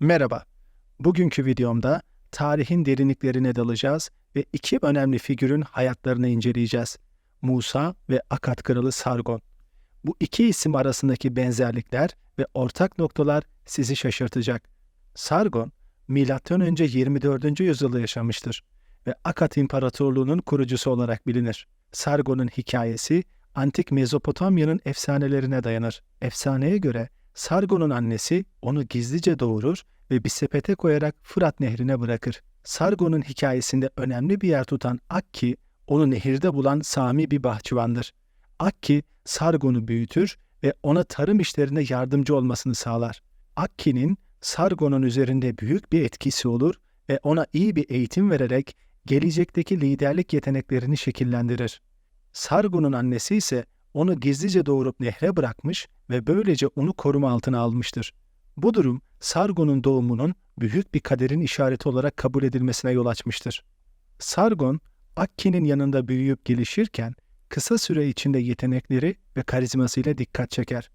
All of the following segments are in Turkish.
Merhaba. Bugünkü videomda tarihin derinliklerine dalacağız ve iki önemli figürün hayatlarını inceleyeceğiz. Musa ve Akat kralı Sargon. Bu iki isim arasındaki benzerlikler ve ortak noktalar sizi şaşırtacak. Sargon, M.Ö. 24. yüzyılda yaşamıştır ve Akat İmparatorluğu'nun kurucusu olarak bilinir. Sargon'un hikayesi antik Mezopotamya'nın efsanelerine dayanır. Efsaneye göre Sargon'un annesi onu gizlice doğurur ve bir sepete koyarak Fırat Nehri'ne bırakır. Sargon'un hikayesinde önemli bir yer tutan Akki, onu nehirde bulan Sami bir bahçıvandır. Akki, Sargon'u büyütür ve ona tarım işlerine yardımcı olmasını sağlar. Akki'nin Sargon'un üzerinde büyük bir etkisi olur ve ona iyi bir eğitim vererek gelecekteki liderlik yeteneklerini şekillendirir. Sargon'un annesi ise onu gizlice doğurup nehre bırakmış ve böylece onu koruma altına almıştır. Bu durum Sargon'un doğumunun büyük bir kaderin işareti olarak kabul edilmesine yol açmıştır. Sargon, Akki'nin yanında büyüyüp gelişirken kısa süre içinde yetenekleri ve karizmasıyla dikkat çeker.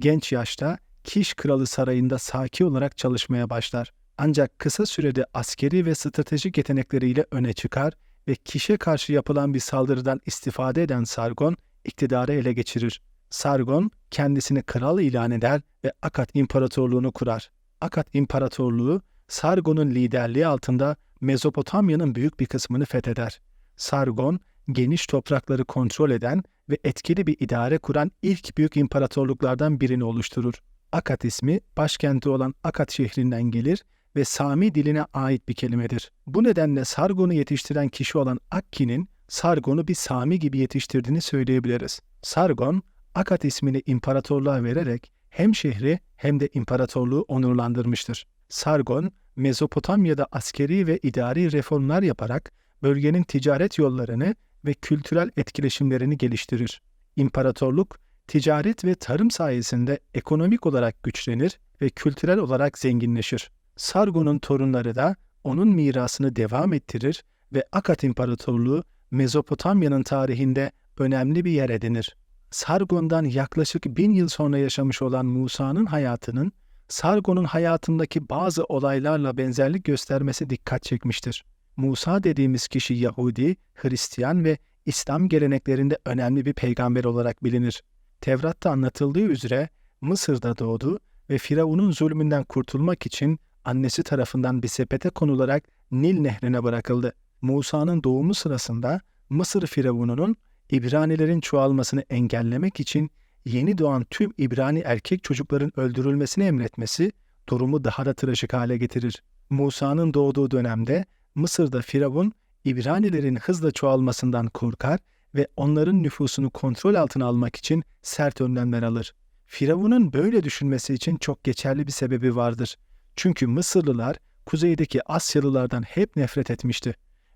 Genç yaşta Kiş Kralı Sarayı'nda saki olarak çalışmaya başlar. Ancak kısa sürede askeri ve stratejik yetenekleriyle öne çıkar ve Kiş'e karşı yapılan bir saldırıdan istifade eden Sargon, iktidarı ele geçirir. Sargon kendisini kral ilan eder ve Akat İmparatorluğunu kurar. Akat İmparatorluğu Sargon'un liderliği altında Mezopotamya'nın büyük bir kısmını fetheder. Sargon geniş toprakları kontrol eden ve etkili bir idare kuran ilk büyük imparatorluklardan birini oluşturur. Akat ismi başkenti olan Akat şehrinden gelir ve Sami diline ait bir kelimedir. Bu nedenle Sargon'u yetiştiren kişi olan Akki'nin Sargon'u bir Sami gibi yetiştirdiğini söyleyebiliriz. Sargon, Akat ismini imparatorluğa vererek hem şehri hem de imparatorluğu onurlandırmıştır. Sargon, Mezopotamya'da askeri ve idari reformlar yaparak bölgenin ticaret yollarını ve kültürel etkileşimlerini geliştirir. İmparatorluk, ticaret ve tarım sayesinde ekonomik olarak güçlenir ve kültürel olarak zenginleşir. Sargon'un torunları da onun mirasını devam ettirir ve Akat İmparatorluğu Mezopotamya'nın tarihinde önemli bir yer edinir. Sargon'dan yaklaşık bin yıl sonra yaşamış olan Musa'nın hayatının, Sargon'un hayatındaki bazı olaylarla benzerlik göstermesi dikkat çekmiştir. Musa dediğimiz kişi Yahudi, Hristiyan ve İslam geleneklerinde önemli bir peygamber olarak bilinir. Tevrat'ta anlatıldığı üzere Mısır'da doğdu ve Firavun'un zulmünden kurtulmak için annesi tarafından bir sepete konularak Nil nehrine bırakıldı. Musa'nın doğumu sırasında Mısır Firavun'unun İbranilerin çoğalmasını engellemek için yeni doğan tüm İbrani erkek çocukların öldürülmesini emretmesi durumu daha da trajik hale getirir. Musa'nın doğduğu dönemde Mısır'da Firavun İbranilerin hızla çoğalmasından korkar ve onların nüfusunu kontrol altına almak için sert önlemler alır. Firavun'un böyle düşünmesi için çok geçerli bir sebebi vardır. Çünkü Mısırlılar kuzeydeki Asyalılardan hep nefret etmişti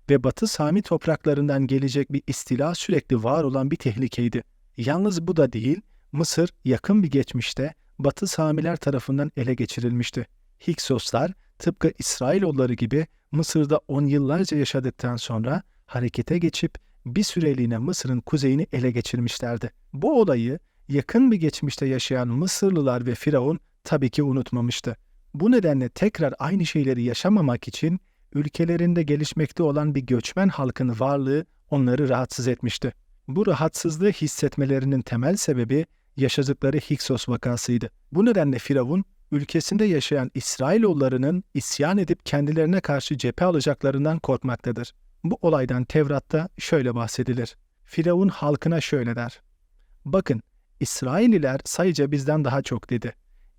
ve Batı Sami topraklarından gelecek bir istila sürekli var olan bir tehlikeydi. Yalnız bu da değil, Mısır yakın bir geçmişte Batı Samiler tarafından ele geçirilmişti. Hiksoslar tıpkı İsrailoğulları gibi Mısır'da on yıllarca yaşadıktan sonra harekete geçip bir süreliğine Mısır'ın kuzeyini ele geçirmişlerdi. Bu olayı yakın bir geçmişte yaşayan Mısırlılar ve Firavun tabii ki unutmamıştı. Bu nedenle tekrar aynı şeyleri yaşamamak için ülkelerinde gelişmekte olan bir göçmen halkın varlığı onları rahatsız etmişti. Bu rahatsızlığı hissetmelerinin temel sebebi yaşadıkları Hiksos vakasıydı. Bu nedenle Firavun, ülkesinde yaşayan İsrailoğullarının isyan edip kendilerine karşı cephe alacaklarından korkmaktadır. Bu olaydan Tevrat'ta şöyle bahsedilir. Firavun halkına şöyle der. Bakın, İsraililer sayıca bizden daha çok dedi.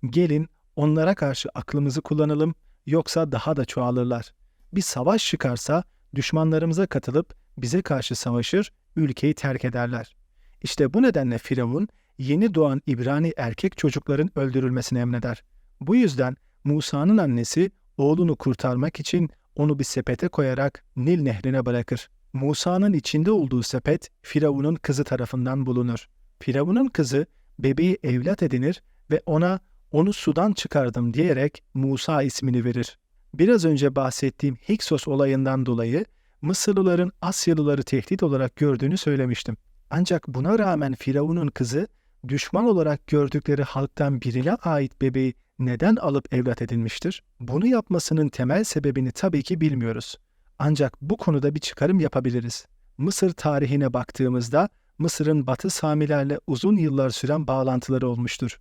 Gelin onlara karşı aklımızı kullanalım yoksa daha da çoğalırlar. Bir savaş çıkarsa düşmanlarımıza katılıp bize karşı savaşır, ülkeyi terk ederler. İşte bu nedenle Firavun yeni doğan İbrani erkek çocukların öldürülmesini emreder. Bu yüzden Musa'nın annesi oğlunu kurtarmak için onu bir sepete koyarak Nil nehrine bırakır. Musa'nın içinde olduğu sepet Firavun'un kızı tarafından bulunur. Firavun'un kızı bebeği evlat edinir ve ona onu sudan çıkardım diyerek Musa ismini verir. Biraz önce bahsettiğim Hiksos olayından dolayı Mısırlıların Asyalıları tehdit olarak gördüğünü söylemiştim. Ancak buna rağmen Firavun'un kızı düşman olarak gördükleri halktan birine ait bebeği neden alıp evlat edinmiştir? Bunu yapmasının temel sebebini tabii ki bilmiyoruz. Ancak bu konuda bir çıkarım yapabiliriz. Mısır tarihine baktığımızda Mısır'ın Batı Samilerle uzun yıllar süren bağlantıları olmuştur.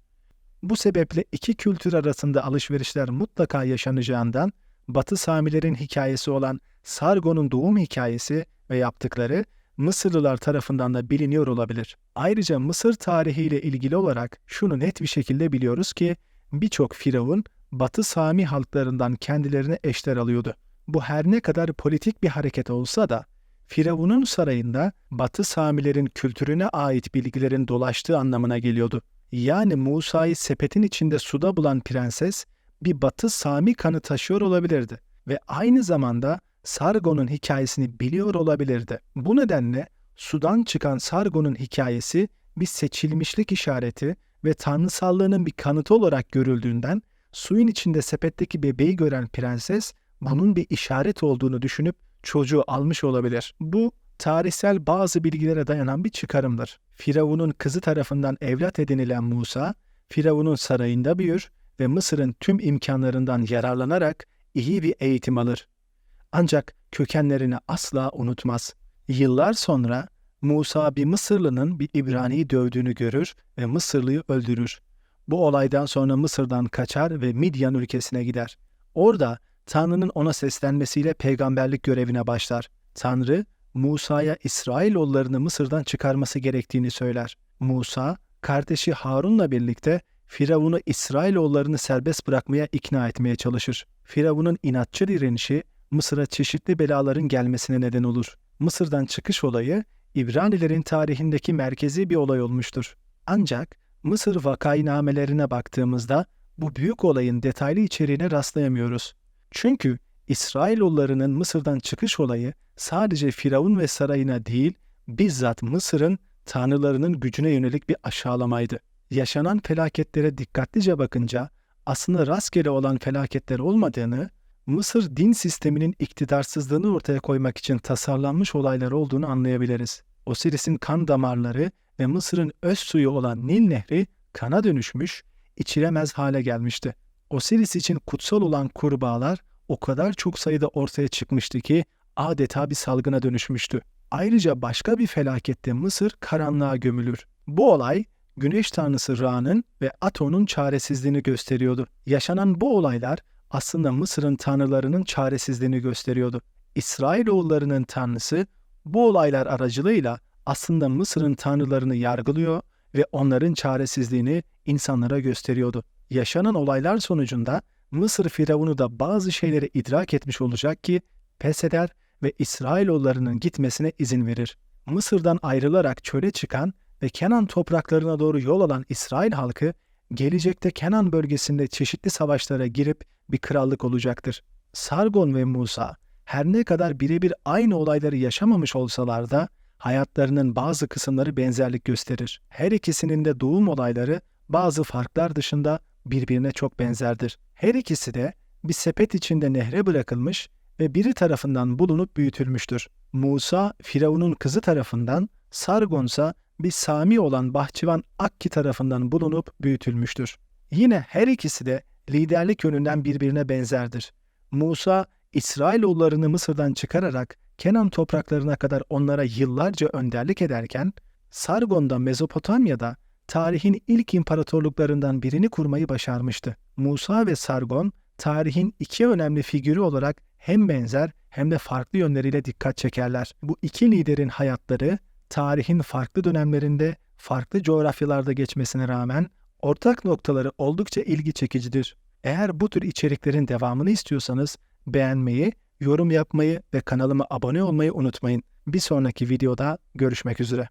Bu sebeple iki kültür arasında alışverişler mutlaka yaşanacağından Batı Samilerin hikayesi olan Sargon'un doğum hikayesi ve yaptıkları Mısırlılar tarafından da biliniyor olabilir. Ayrıca Mısır tarihiyle ilgili olarak şunu net bir şekilde biliyoruz ki birçok firavun Batı Sami halklarından kendilerine eşler alıyordu. Bu her ne kadar politik bir hareket olsa da Firavun'un sarayında Batı Samilerin kültürüne ait bilgilerin dolaştığı anlamına geliyordu. Yani Musa'yı sepetin içinde suda bulan prenses bir Batı Sami kanı taşıyor olabilirdi ve aynı zamanda Sargon'un hikayesini biliyor olabilirdi. Bu nedenle sudan çıkan Sargon'un hikayesi bir seçilmişlik işareti ve tanrısallığının bir kanıtı olarak görüldüğünden suyun içinde sepetteki bebeği gören prenses bunun bir işaret olduğunu düşünüp çocuğu almış olabilir. Bu tarihsel bazı bilgilere dayanan bir çıkarımdır. Firavun'un kızı tarafından evlat edinilen Musa, Firavun'un sarayında büyür ve Mısır'ın tüm imkanlarından yararlanarak iyi bir eğitim alır. Ancak kökenlerini asla unutmaz. Yıllar sonra Musa bir Mısırlı'nın bir İbrani'yi dövdüğünü görür ve Mısırlı'yı öldürür. Bu olaydan sonra Mısır'dan kaçar ve Midyan ülkesine gider. Orada Tanrı'nın ona seslenmesiyle peygamberlik görevine başlar. Tanrı, Musa'ya İsrailoğullarını Mısır'dan çıkarması gerektiğini söyler. Musa, kardeşi Harun'la birlikte Firavun'u İsrailoğullarını serbest bırakmaya ikna etmeye çalışır. Firavun'un inatçı direnişi Mısır'a çeşitli belaların gelmesine neden olur. Mısır'dan çıkış olayı İbranilerin tarihindeki merkezi bir olay olmuştur. Ancak Mısır vakainamelerine baktığımızda bu büyük olayın detaylı içeriğine rastlayamıyoruz. Çünkü İsrailoğullarının Mısır'dan çıkış olayı sadece Firavun ve sarayına değil, bizzat Mısır'ın tanrılarının gücüne yönelik bir aşağılamaydı. Yaşanan felaketlere dikkatlice bakınca aslında rastgele olan felaketler olmadığını, Mısır din sisteminin iktidarsızlığını ortaya koymak için tasarlanmış olaylar olduğunu anlayabiliriz. Osiris'in kan damarları ve Mısır'ın öz suyu olan Nil Nehri kana dönüşmüş, içilemez hale gelmişti. Osiris için kutsal olan kurbağalar o kadar çok sayıda ortaya çıkmıştı ki adeta bir salgına dönüşmüştü. Ayrıca başka bir felakette Mısır karanlığa gömülür. Bu olay güneş tanrısı Ra'nın ve Aton'un çaresizliğini gösteriyordu. Yaşanan bu olaylar aslında Mısır'ın tanrılarının çaresizliğini gösteriyordu. İsrailoğullarının tanrısı bu olaylar aracılığıyla aslında Mısır'ın tanrılarını yargılıyor ve onların çaresizliğini insanlara gösteriyordu. Yaşanan olaylar sonucunda Mısır firavunu da bazı şeyleri idrak etmiş olacak ki pes eder ve İsrailoğullarının gitmesine izin verir. Mısır'dan ayrılarak çöle çıkan ve Kenan topraklarına doğru yol alan İsrail halkı gelecekte Kenan bölgesinde çeşitli savaşlara girip bir krallık olacaktır. Sargon ve Musa her ne kadar birebir aynı olayları yaşamamış olsalar da hayatlarının bazı kısımları benzerlik gösterir. Her ikisinin de doğum olayları bazı farklar dışında birbirine çok benzerdir. Her ikisi de bir sepet içinde nehre bırakılmış ve biri tarafından bulunup büyütülmüştür. Musa, Firavun'un kızı tarafından, Sargon ise bir Sami olan bahçıvan Akki tarafından bulunup büyütülmüştür. Yine her ikisi de liderlik yönünden birbirine benzerdir. Musa, İsrailoğullarını Mısır'dan çıkararak Kenan topraklarına kadar onlara yıllarca önderlik ederken, Sargon da Mezopotamya'da tarihin ilk imparatorluklarından birini kurmayı başarmıştı. Musa ve Sargon, tarihin iki önemli figürü olarak hem benzer hem de farklı yönleriyle dikkat çekerler. Bu iki liderin hayatları tarihin farklı dönemlerinde farklı coğrafyalarda geçmesine rağmen ortak noktaları oldukça ilgi çekicidir. Eğer bu tür içeriklerin devamını istiyorsanız beğenmeyi, yorum yapmayı ve kanalıma abone olmayı unutmayın. Bir sonraki videoda görüşmek üzere.